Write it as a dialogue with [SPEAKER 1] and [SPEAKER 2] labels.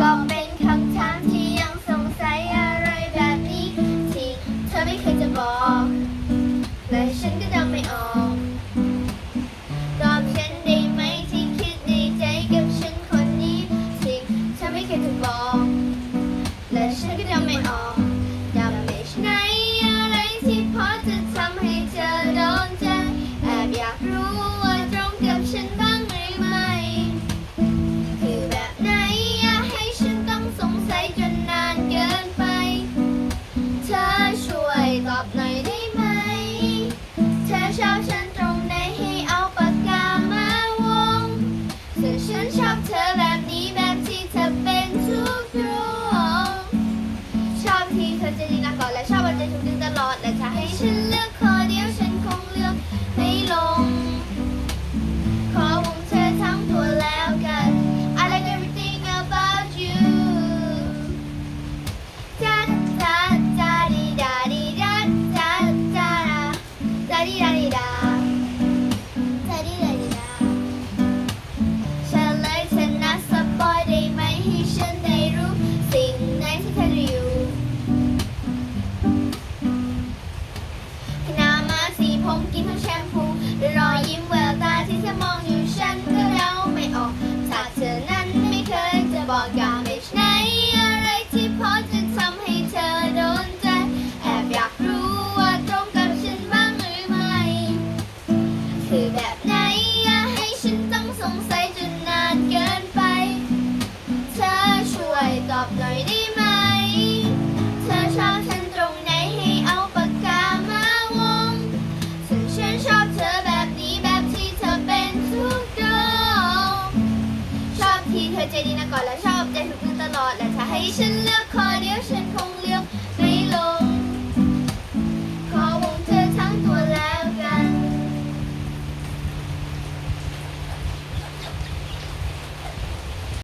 [SPEAKER 1] ก็เป็นคำถามที่ยังสงสัยอะไรแบบนี้ที่เธอไม่เคยจะบอกและฉันก็เดไม่ออกตอบฉันได้ไหมที่คิดในใจกับฉันคนนี้ที่เธอไม่เคยจะบอกและฉันก็เดไม่ออก จะอยู่ตลอดและจะให้ฉันเลือก เธอใจดีนะก่อนและชอบใจถูกพึ่งตลอด และถ้าให้ฉันเลือกคอเดียวฉันคงเลือก